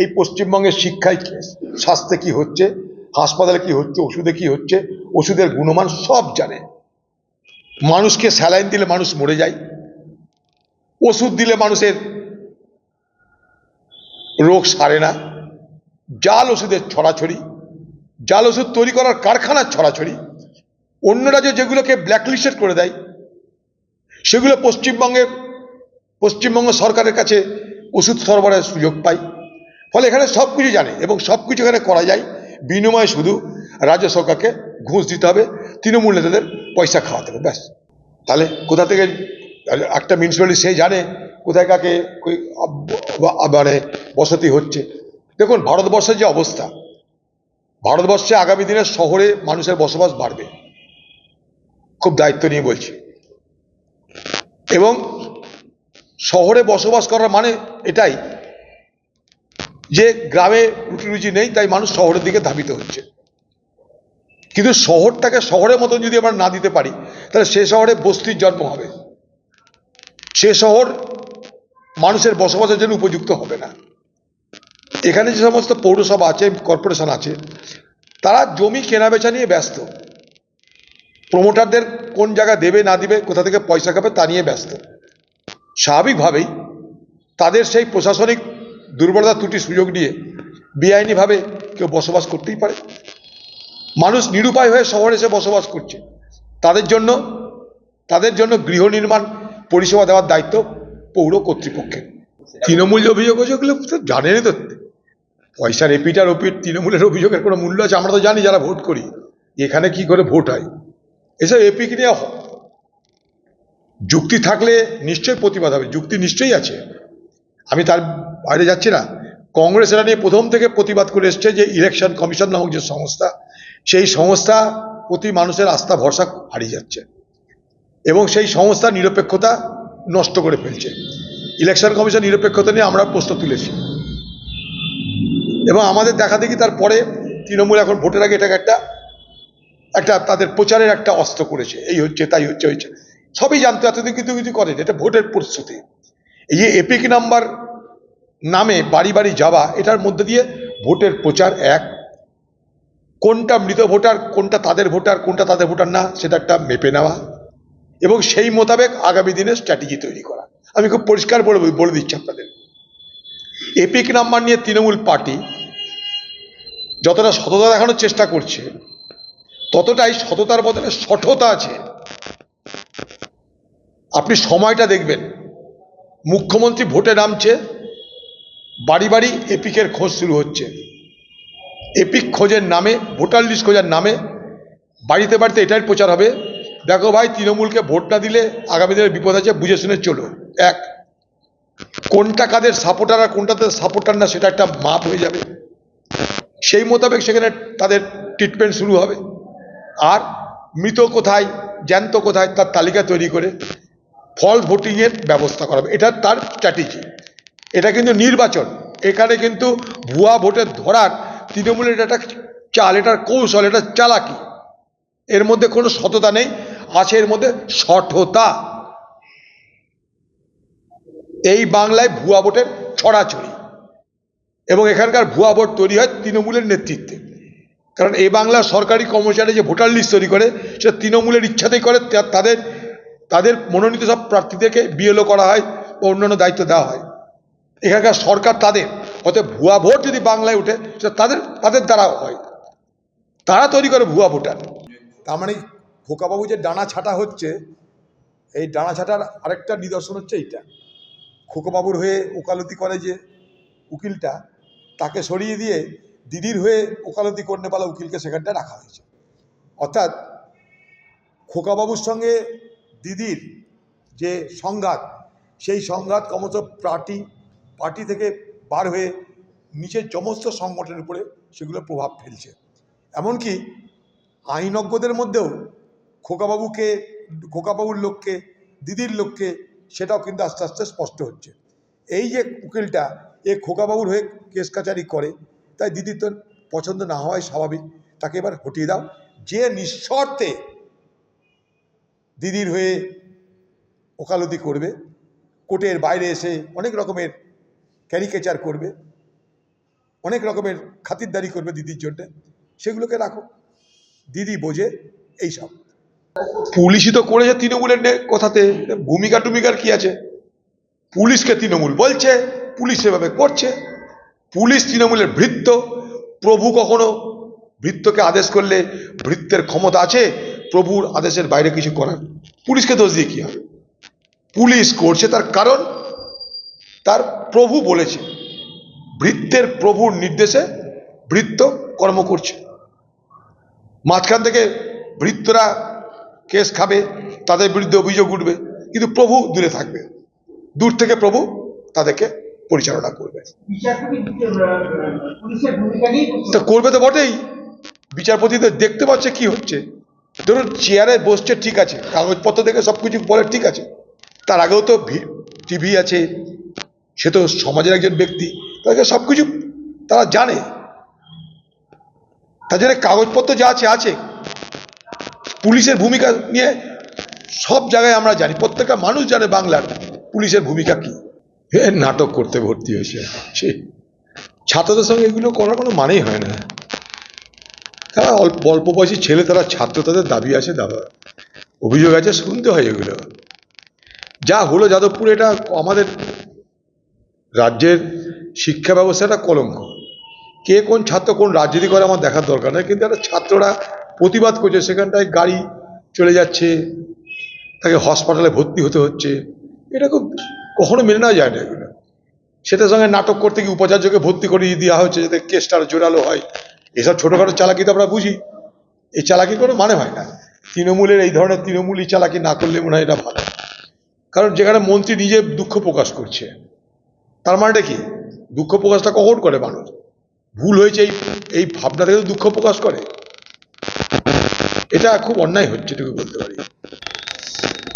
এই পশ্চিমবঙ্গের শিক্ষায় স্বাস্থ্যে কি হচ্ছে, হাসপাতালে কি হচ্ছে, ওষুধে কি হচ্ছে, ওষুধের গুণমান সব জানে। মানুষকে স্যালাইন দিলে মানুষ মরে যায়। ওষুধ দিলে মানুষের রোগ সারে না। জাল ওষুধের ছড়াছড়ি, জাল ওষুধ তৈরি করার কারখানার ছড়াছড়ি। অন্য রাজ্যে যেগুলোকে ব্ল্যাকলিস্টেড করে দেয়, সেগুলো পশ্চিমবঙ্গে পশ্চিমবঙ্গ সরকারের কাছে ওষুধ সরবরাহের সুযোগ পায়। ফলে এখানে সব কিছু জানে এবং সব কিছু এখানে করা যায়। বিনিময়ে শুধু রাজ্য সরকারকে ঘুষ দিতে হবে, তৃণমূল নেতাদের পয়সা খাওয়াতে হবে, ব্যাস। তাহলে কোথা থেকে একটা মিউনিসিপ্যালিটি সে জানে কোথায় কাকে মানে বসতি হচ্ছে। দেখুন, ভারতবর্ষের যে অবস্থা, ভারতবর্ষে আগামী দিনে শহরে মানুষের বসবাস বাড়বে। খুব দায়িত্ব নিয়ে বলছি। এবং শহরে বসবাস করার মানে এটাই যে গ্রামে রুটি রুচি নেই, তাই মানুষ শহরের দিকে ধাবিত হচ্ছে। কিন্তু শহরটাকে শহরের মতন যদি আমরা না দিতে পারি, তাহলে সে শহরে বস্তির জন্ম হবে। সে শহর মানুষের বসবাসের জন্য উপযুক্ত হবে না। এখানে যে সমস্ত পৌরসভা আছে, কর্পোরেশন আছে, তারা জমি কেনাবেচা নিয়ে ব্যস্ত। প্রমোটারদের কোন জায়গা দেবে, না দিবে, কোথা থেকে পয়সা খাবে, তা নিয়ে ব্যস্ত। স্বাভাবিকভাবেই তাদের সেই প্রশাসনিক দুর্বলতা ত্রুটি সুযোগ নিয়ে বেআইনিভাবে কেউ বসবাস করতেই পারে। মানুষ নিরুপায় হয়ে শহরে এসে বসবাস করছে। তাদের জন্য তাদের জন্য গৃহ নির্মাণ, পরিষেবা দেওয়ার দায়িত্ব পৌর কর্তৃপক্ষের। তৃণমূল অভিযোগ তো জানেনই তো। পয়সার এপিটার ওপিট তৃণমূলের অভিযোগের কোনো মূল্য আছে? আমরা তো জানি যারা ভোট করি। এখানে কি করে ভোট হয়? এসব এপিক নিয়ে যুক্তি থাকলে নিশ্চয়ই প্রতিবাদ হবে। যুক্তি নিশ্চয়ই আছে। আমি তার বাইরে যাচ্ছি না। কংগ্রেস এটা নিয়ে প্রথম থেকে প্রতিবাদ করে এসছে যে ইলেকশন কমিশন নামক যে সংস্থা, সেই সংস্থা প্রতি মানুষের আস্থা, ভরসা হারিয়ে যাচ্ছে এবং সেই সংস্থা নিরপেক্ষতা নষ্ট করে ফেলছে। ইলেকশন কমিশন নিরপেক্ষতা নিয়ে আমরা প্রশ্ন তুলেছি। এবং আমাদের দেখা দেখি তারপরে তৃণমূল এখন ভোটের আগে এটাকে একটা একটা তাদের প্রচারের একটা অস্ত্র করেছে। এই হচ্ছে, তাই হচ্ছে হচ্ছে। সবই জানতো, এতদিন কিন্তু কিছু করেনি। এটা ভোটের প্রস্তুতি। এই যে এপিক নাম্বার নামে বাড়ি বাড়ি যাওয়া, এটার মধ্যে দিয়ে ভোটের প্রচার এক। কোনটা মৃত ভোটার, কোনটা তাদের ভোটার, কোনটা তাদের ভোটার না, সেটা একটা মেপে নেওয়া এবং সেই মোতাবেক আগামী দিনে স্ট্র্যাটেজি তৈরি করা। আমি খুব পরিষ্কার বলে বলে দিচ্ছি আপনাদের। এপিক নাম্বার নিয়ে তৃণমূল পার্টি যতটা সততা দেখানোর চেষ্টা করছে, ততটাই সততার বদলে সঠতা আছে। আপনি সময়টা দেখবেন। মুখ্যমন্ত্রী ভোটে নামছে বাড়ি বাড়ি এপিকের খোঁজ শুরু হচ্ছে। এপিক খোঁজের নামে, ভোটার লিস্ট খোঁজার নামে, বাড়িতে বাড়িতে এটাই প্রচার হবে। দেখো ভাই, তৃণমূলকে ভোট না দিলে আগামী দিনে বিপদ আছে, বুঝে শুনে চলো। এক, কোনটা কাদের সাপোর্টার আর কোনটা তাদের সাপোর্টার না, সেটা একটা মাপ হয়ে যাবে। সেই মোতাবেক সেখানে তাদের ট্রিটমেন্ট শুরু হবে। আর মৃত কোথায়, জ্যান্ত কোথায়, তার তালিকা তৈরি করে ফল ভোটিংয়ের ব্যবস্থা করা হবে। এটা তার স্ট্র্যাটেজি এটা কিন্তু নির্বাচন। এখানে কিন্তু ভুয়া ভোটের ধরার তৃণমূলের এটা চাল, এটার কৌশল, এটা চালাকি। এর মধ্যে কোনো সততা নেই, আছে এর মধ্যে সঠতা। এই বাংলায় ভুয়া ভোটের ছড়াছড়ি। এবং এখানকার ভুয়া ভোট তৈরি হয় তৃণমূলের নেতৃত্বে। কারণ এই বাংলা সরকারি কর্মচারী যে ভোটার লিস্ট তৈরি করে, সেটা তৃণমূলের ইচ্ছাতেই করে তাদের তাদের মনোনীত সব প্রার্থীদেরকে বিএলও করা হয় ও অন্যান্য দায়িত্ব দেওয়া হয়। এখানকার সরকার তাদের, অতএব ভুয়া ভোট যদি বাংলায় উঠে, সেটা তাদের তাদের দ্বারা হয়। তারা তৈরি করে ভুয়া ভোটার। তার মানে খোকাবাবু যে ডানা ছাটা হচ্ছে, এই ডানা ছাটার আরেকটা নিদর্শন হচ্ছে এইটা। খোকাবাবুর হয়ে ওকালতি করে যে উকিলটা, তাকে সরিয়ে দিয়ে দিদির হয়ে ওকালতি করতে পালা উকিলকে সেখানটা রাখা হয়েছে। অর্থাৎ খোকাবাবুর সঙ্গে দিদির যে সংঘাত, সেই সংঘাত ক্রমশ পার্টি পার্টি থেকে বার হয়ে নিচের সমস্ত সংগঠনের উপরে সেগুলো প্রভাব ফেলছে। এমনকি আইনজ্ঞদের মধ্যেও খোকাবাবুকে, খোকাবাবুর লোককে, দিদির লোককে সেটাও কিন্তু আস্তে আস্তে স্পষ্ট হচ্ছে। এই যে উকিলটা, এ খোকাবাবুর হয়ে কেস কাচারি করে, তাই দিদির তো পছন্দ না হওয়াই স্বাভাবিক। তাকে এবার হটিয়ে দাও। যে নিঃশর্তে দিদির হয়ে ওকালতি করবে, কোর্টের বাইরে এসে অনেক রকমের ক্যারিকেচার করবে, অনেক রকমের খাতিরদারি করবে দিদির জন্য, সেগুলোকে রাখো। দিদি বোঝে এইসব। পুলিশই তো করেছে তৃণমূলের কথাতে। ভূমিকা টুমিকার কি আছে? পুলিশকে তৃণমূল বলছে, পুলিশ সেভাবে করছে। পুলিশ তৃণমূলের ভৃত্য। প্রভু কখনো ভৃত্যকে আদেশ করলে ভৃত্যের ক্ষমতা আছে? প্রভুর আদেশের বাইরে কিছু করার। পুলিশকে দোষ দিয়ে কি হবে? পুলিশ করছে তার কারণ তার প্রভু বলেছে। ভৃত্যের প্রভুর নির্দেশে ভৃত্য কর্ম করছে। মাঝখান থেকে ভৃত্যরা কেস খাবে, তাদের বিরুদ্ধে অভিযোগ উঠবে, কিন্তু প্রভু দূরে থাকবে। দূর থেকে প্রভু তাদেরকে পরিচালনা করবে। তা করবে তো বটেই। বিচারপতিদের দেখতে পাচ্ছে কি হচ্ছে। ধরুন চেয়ারে বসছে ঠিক আছে, কাগজপত্র দেখে সব কিছু বলে ঠিক আছে। তার আগেও তো টিভি আছে সে তো সমাজের একজন ব্যক্তি তাদেরকে সব কিছু তারা জানে। জন্য কাগজপত্র যা আছে আছে। পুলিশের ভূমিকা নিয়ে সব জায়গায় আমরা জানি, প্রত্যেকটা মানুষ জানে বাংলার পুলিশের ভূমিকা কি। হে নাটক করতে ভর্তি হয়েছে। সে ছাত্রদের সঙ্গে এগুলো করার কোনো মানেই হয় না। তারা অল্প অল্প বয়সী ছেলে, তারা ছাত্র, তাদের দাবি আছে দাবা। অভিযোগ আছে, শুনতে হয় এগুলো। যা হলো যাদবপুরে, এটা আমাদের রাজ্যের শিক্ষা ব্যবস্থাটা কলঙ্ক। কে কোন ছাত্র কোন রাজনীতি করে আমার দেখার দরকার নেই, কিন্তু একটা ছাত্ররা প্রতিবাদ করছে, সেখানটায় গাড়ি চলে যাচ্ছে, তাকে হসপিটালে ভর্তি হতে হচ্ছে। এটা খুব কখনো মেনে নেওয়া যায় না এগুলো। সেটার সঙ্গে নাটক করতে গিয়ে উপাচার্যকে ভর্তি করিয়ে দেওয়া হচ্ছে, যাতে কেসটা জোরালো হয়। এসব ছোটোখাটো চালাকি তো আমরা বুঝি। এই চালাকি কোনো মানে হয় না। তৃণমূলের এই ধরনের তৃণমূলই চালাকি না করলে মনে হয় এটা ভালো কারণ যেখানে মন্ত্রী নিজে দুঃখ প্রকাশ করছে। তার মানেটা কি দুঃখ প্রকাশটা কখন করে মানুষ ভুল হয়েছে এই এই ভাবনা থেকে তো দুঃখ প্রকাশ করে এটা খুব অন্যায় হচ্ছে এটুকু বলতে পারি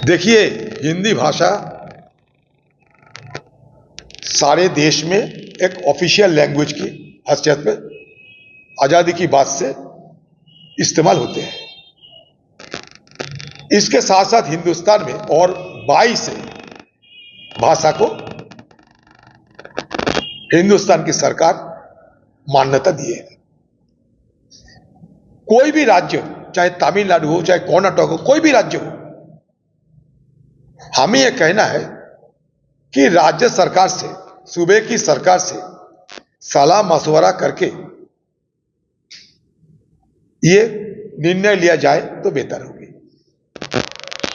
देखिए हिंदी भाषा सारे देश में एक ऑफिशियल लैंग्वेज की हैसियत में आज़ादी की बात से इस्तेमाल होते हैं इसके साथ साथ हिंदुस्तान में और 22 भाषा को हिंदुस्तान की सरकार मान्यता दिए है। कोई भी राज्य, चाहे तमिलनाडु हो, चाहे कर्नाटक हो, कोई भी राज्य हो, हमें यह कहना है कि राज्य सरकार से, सूबे की सरकार से सलाह मशवरा करके ये निर्णय लिया जाए तो बेहतर होगी।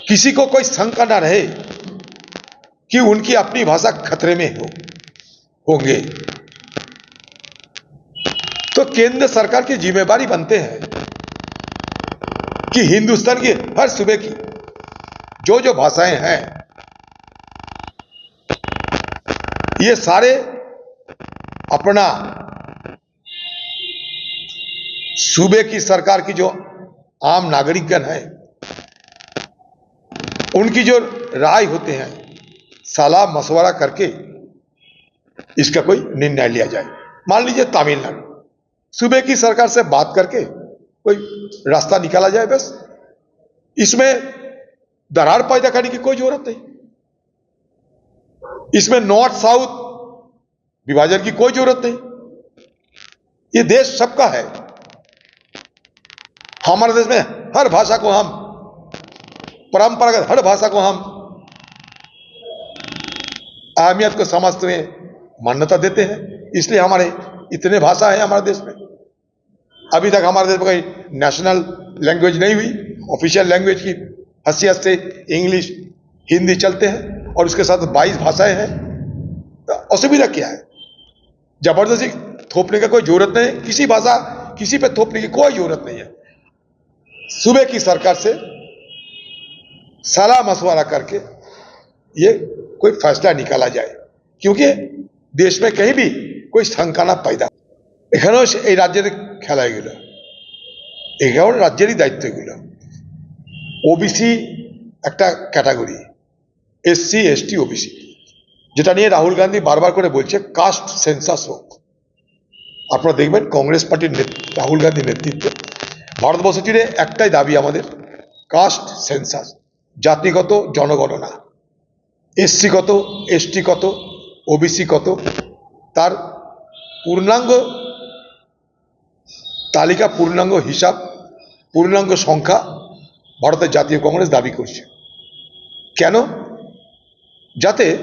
किसी को कोई शंका ना रहे कि उनकी अपनी भाषा खतरे में हो। होंगे। तो केंद्र सरकार की जिम्मेवारी बनते हैं कि हिंदुस्तान की हर सूबे की जो जो भाषाएँ हैं, ये सारे अपना सूबे की सरकार की जो आम नागरिकगण है, उनकी जो राय होते हैं सलाह मशवरा करके इसका कोई निर्णय लिया जाए। मान लीजिए तमिलनाडु। सूबे की सरकार से बात करके कोई रास्ता निकाला जाए बस। इसमें दरार पैदा करने की कोई ज़रूरत नहीं। इसमें नॉर्थ साउथ विभाजन की कोई ज़रूरत नहीं। ये देश सबका है। हमारे देश में हर भाषा को हम, परंपरागत हर भाषा को हम अहमियत को समझते हुए मान्यता देते हैं। इसलिए हमारे इतने भाषा है हमारे देश में। अभी तक हमारे देश में कोई नेशनल लैंग्वेज नहीं हुई। ऑफिशियल लैंग्वेज की हैसियत से इंग्लिश हिंदी चलते हैं और उसके साथ 22 भाषाएँ हैं। तो असुविधा क्या है? ज़बरदस्ती थोपने का कोई ज़रूरत नहीं किसी भाषा, किसी पे थोपने की कोई ज़रूरत नहीं है। सूबे की सरकार से सलाह मशवरा करके ये कोई फैसला निकाला जाए। क्योंकि देश में कहीं भी कोई शंका ना पैदा এখানেও সে- এই রাজ্যের খেলা এগুলো এখানেও রাজ্যেরই দায়িত্ব এগুলো ওবিসি একটা ক্যাটাগরি এসসি এসটি ওবিসি যেটা নিয়ে রাহুল গান্ধী বারবার করে বলছে কাস্ট সেন্সাস হোক আপনারা দেখবেন কংগ্রেস পার্টির নেত- রাহুল গান্ধীর নেতৃত্বে ভারতবর্ষ জুড়ে একটাই দাবি আমাদের কাস্ট সেন্সাস জাতিগত জনগণনা এসসি কত এসটি কত ওবিসি কত? তার পূর্ণাঙ্গ তালিকা, পূর্ণাঙ্গ হিসাব, পূর্ণাঙ্গ সংখ্যা ভারতের জাতীয় কংগ্রেস দাবি করছে। কেন? যাতে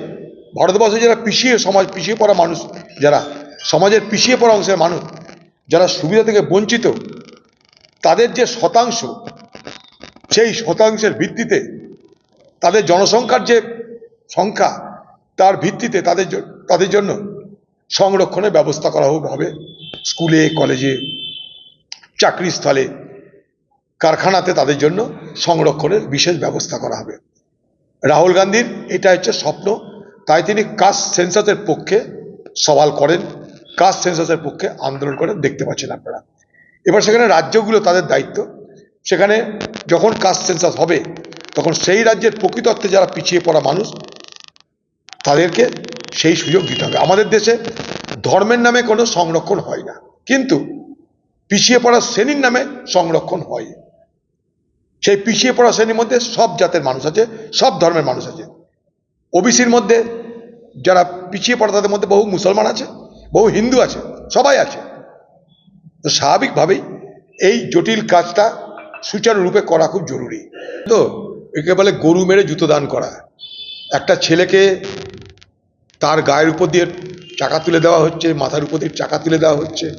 ভারতবর্ষে যারা পিছিয়ে সমাজ, পিছিয়ে পড়া মানুষ, যারা সমাজের পিছিয়ে পড়া অংশের মানুষ, যারা সুবিধা থেকে বঞ্চিত, তাদের যে শতাংশ, সেই শতাংশের ভিত্তিতে তাদের জনসংখ্যার যে সংখ্যা তার ভিত্তিতে তাদের তাদের জন্য সংরক্ষণের ব্যবস্থা করা হবে স্কুলে, কলেজে, চাকরিস্থলে, কারখানাতে তাদের জন্য সংরক্ষণের বিশেষ ব্যবস্থা করা হবে। রাহুল গান্ধীর এটা হচ্ছে স্বপ্ন। তাই তিনি কাস্ট সেন্সাসের পক্ষে সওয়াল করেন। কাস্ট সেন্সাসের পক্ষে আন্দোলন করেন, দেখতে পাচ্ছেন আপনারা। এবার সেখানে রাজ্যগুলো তাদের দায়িত্ব। সেখানে যখন কাস্ট সেন্সাস হবে, তখন সেই রাজ্যের প্রকৃত অর্থে যারা পিছিয়ে পড়া মানুষ তাদেরকে সেই সুযোগ দিতে হবে। আমাদের দেশে ধর্মের নামে কোনো সংরক্ষণ হয় না। কিন্তু পিছিয়ে পড়া শ্রেণির নামে সংরক্ষণ হয়। সেই পিছিয়ে পড়া শ্রেণির মধ্যে সব জাতের মানুষ আছে, সব ধর্মের মানুষ আছে। ওবিসির মধ্যে যারা পিছিয়ে পড়া তাদের মধ্যে বহু মুসলমান আছে, বহু হিন্দু আছে, সবাই আছে। তো স্বাভাবিকভাবেই এই জটিল কাজটা সুচারুরূপে করা খুব জরুরি। তো একে বলে গরু মেরে জুতো দান করা। একটা ছেলেকে তার গায়ের উপর দিয়ে চাকা তুলে দেওয়া হচ্ছে, মাথার উপর দিয়ে চাকা তুলে দেওয়া হচ্ছে।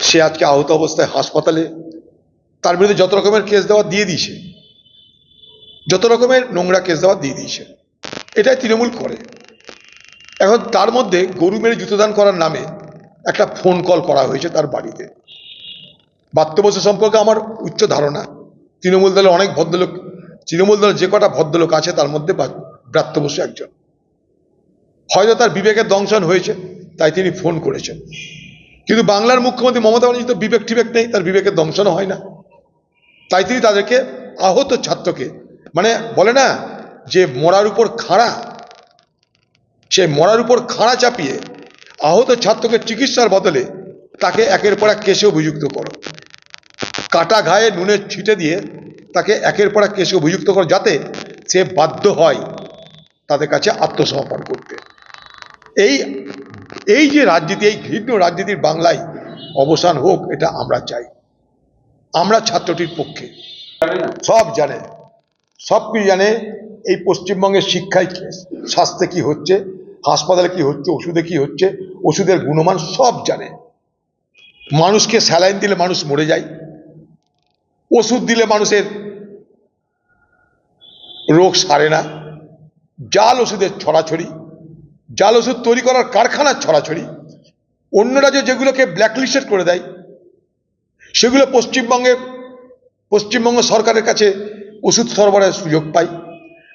সে আজকে আহত অবস্থায় হাসপাতালে। তার বিরুদ্ধে যত রকমের কেস দেওয়া দিয়ে দিয়েছে। যত রকমের নোংরা কেস দেওয়া দিয়ে দিয়েছে। এটাই তৃণমূল করে। এখন তার মধ্যে গরু মেরে জুতোদান করার নামে একটা ফোন কল করা হয়েছে তার বাড়িতে। বাত্যবসু সম্পর্কে আমার উচ্চ ধারণা। তৃণমূল দলের অনেক ভদ্রলোক, তৃণমূল দলের যে কটা ভদ্রলোক আছে তার মধ্যে বা- ব্রাত্য একজন। হয়তো তার বিবেকের দংশন হয়েছে, তাই তিনি ফোন করেছেন। কিন্তু বাংলার মুখ্যমন্ত্রী মমতা ব্যানার্জি তো বিবেক টিবেক নেই, তার বিবেকের দংশনও হয় না। তাই তিনি তাদেরকে আহত ছাত্রকে মানে বলে না, যে মরার উপর খাড়া, সে মরার উপর খাড়া চাপিয়ে আহত ছাত্রকে চিকিৎসার বদলে তাকে একের পর এক কেসে অভিযুক্ত করো। কাটা ঘায়ে নুনের ছিটে দিয়ে তাকে একের পর এক কেসে অভিযুক্ত করো, যাতে সে বাধ্য হয় তাদের কাছে আত্মসমর্পণ করতে। এই এই যে রাজনীতি, এই ঘৃণ্য রাজনীতির বাংলায় অবসান হোক, এটা আমরা চাই। আমরা ছাত্রটির পক্ষে। সব জানে, সব কিছু জানে, এই পশ্চিমবঙ্গের শিক্ষায় স্বাস্থ্যে কি হচ্ছে, হাসপাতালে কি হচ্ছে, ওষুধে কি হচ্ছে, ওষুধের গুণমান সব জানে। মানুষকে স্যালাইন দিলে মানুষ মরে যায়। ওষুধ দিলে মানুষের রোগ সারে না। জাল ওষুধের ছড়াছড়ি। জাল ওষুধ তৈরি করার কারখানার ছড়াছড়ি। অন্য রাজ্যে যেগুলোকে ব্ল্যাকলিস্টেড করে দেয়, সেগুলো পশ্চিমবঙ্গে, পশ্চিমবঙ্গ সরকারের কাছে ওষুধ সরবরাহের সুযোগ পায়।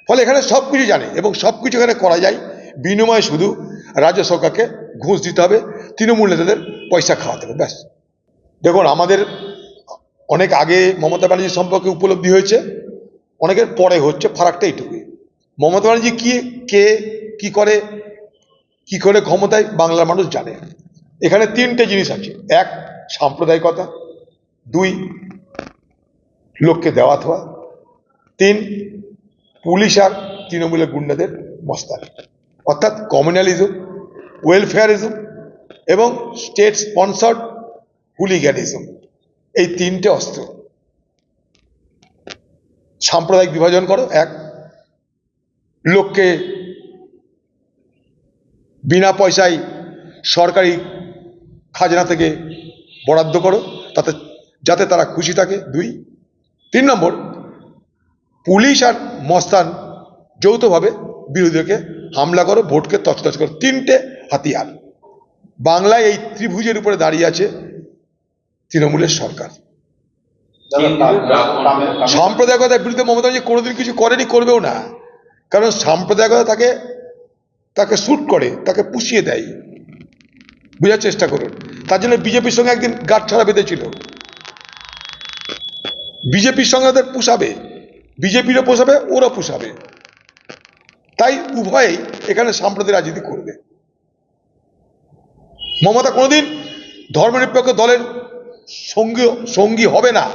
ফলে এখানে সব কিছু জানে এবং সব কিছু এখানে করা যায়। বিনিময়ে শুধু রাজ্য সরকারকে ঘুষ দিতে হবে, তৃণমূল নেতাদের পয়সা খাওয়াতে হবে, ব্যাস। দেখুন, আমাদের অনেক আগে মমতা ব্যানার্জি সম্পর্কে উপলব্ধি হয়েছে, অনেকের পরে হচ্ছে, ফারাকটা এইটুকুই। মমতা ব্যানার্জি কি, কে, কি করে কি করে ক্ষমতায় বাংলার মানুষ জানে? এখানে তিনটে জিনিস আছে। এক, সাম্প্রদায়িকতা। দুই, লোককে দেওয়া থোয়া তিন, পুলিশ আর তৃণমূলের গুন্ডাদের মস্তান। অর্থাৎ কমিউনালিজম, ওয়েলফেয়ারিজম এবং স্টেট স্পন্সার্ড হুলিগ্যানিজম এই তিনটে অস্ত্র। সাম্প্রদায়িক বিভাজন করো। এক, লোককে বিনা পয়সায় সরকারি খাজনা থেকে বরাদ্দ করো, তাতে যাতে তারা খুশি থাকে। দুই, তিন নম্বর, পুলিশ আর মস্তান যৌথভাবে বিরোধীদেরকে হামলা করো, ভোটকে তছতছ করো। তিনটে হাতিয়ার। বাংলায় এই ত্রিভুজের উপরে দাঁড়িয়ে আছে তৃণমূলের সরকার। সাম্প্রদায়িকতার বিরুদ্ধে মমতা কোনোদিন কিছু করেনি, করবেও না। কারণ সাম্প্রদায়িকতা তাকে তাকে শ্যুট করে, তাকে পুষিয়ে দেয়। বোঝার চেষ্টা করুন। তার জন্য বিজেপির সঙ্গে একদিন গাঁট ছাড়া বেঁধেছিল। বিজেপির সঙ্গে ওদের পুষাবে। বিজেপিরও পোষাবে ওরা পুষাবে। তাই উভয়েই এখানে সাম্প্রদায়িক রাজনীতি করবে। মমতা কোনোদিন ধর্মনিরপেক্ষ দলের সঙ্গী সঙ্গী হবে না।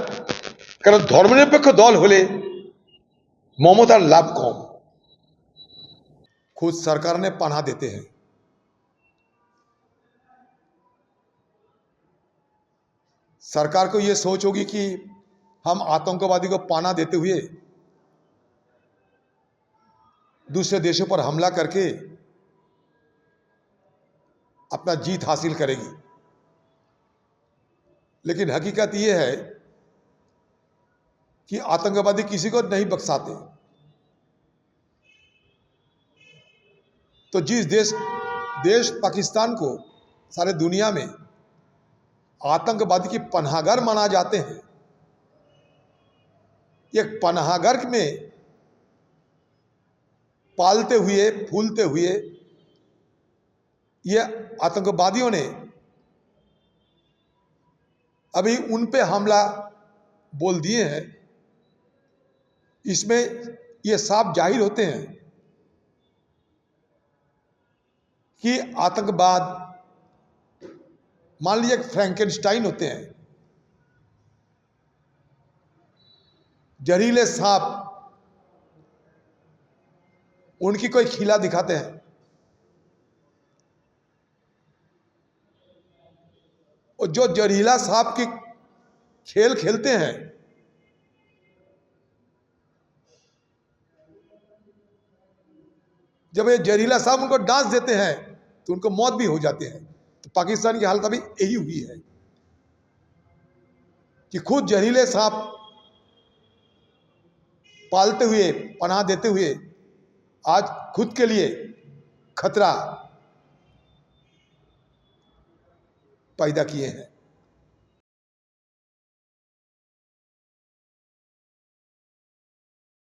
কারণ ধর্মনিরপেক্ষ দল হলে মমতার লাভ কম। खुद सरकार ने पनाह देते हैं। सरकार को ये सोच होगी कि हम आतंकवादी को पाना देते हुए दूसरे देशों पर हमला करके अपना जीत हासिल करेगी। लेकिन हकीकत यह है कि आतंकवादी किसी को नहीं बख्शाते। तो जिस देश देश पाकिस्तान को सारे दुनिया में आतंकवादी की पनाहगर माना जाते हैं, एक पनाहगर में पालते हुए, फूलते हुए ये आतंकवादियों ने अभी उन पे हमला बोल दिए हैं। इसमें ये साफ़ ज़ाहिर होते हैं कि आतंकवाद, मान लीजिए फ्रैंकेनस्टाइन होते हैं। जहरीले सांप, उनकी कोई खिला दिखाते हैं। और जो जहरीला सांप की खेल खेलते हैं, जब ये जहरीला सांप उनको डांस देते हैं तो उनको मौत भी हो जाते हैं। तो पाकिस्तान की हालत अभी यही हुई है कि खुद जहरीले सांप पालते हुए, पनाह देते हुए आज खुद के लिए खतरा पैदा किए हैं।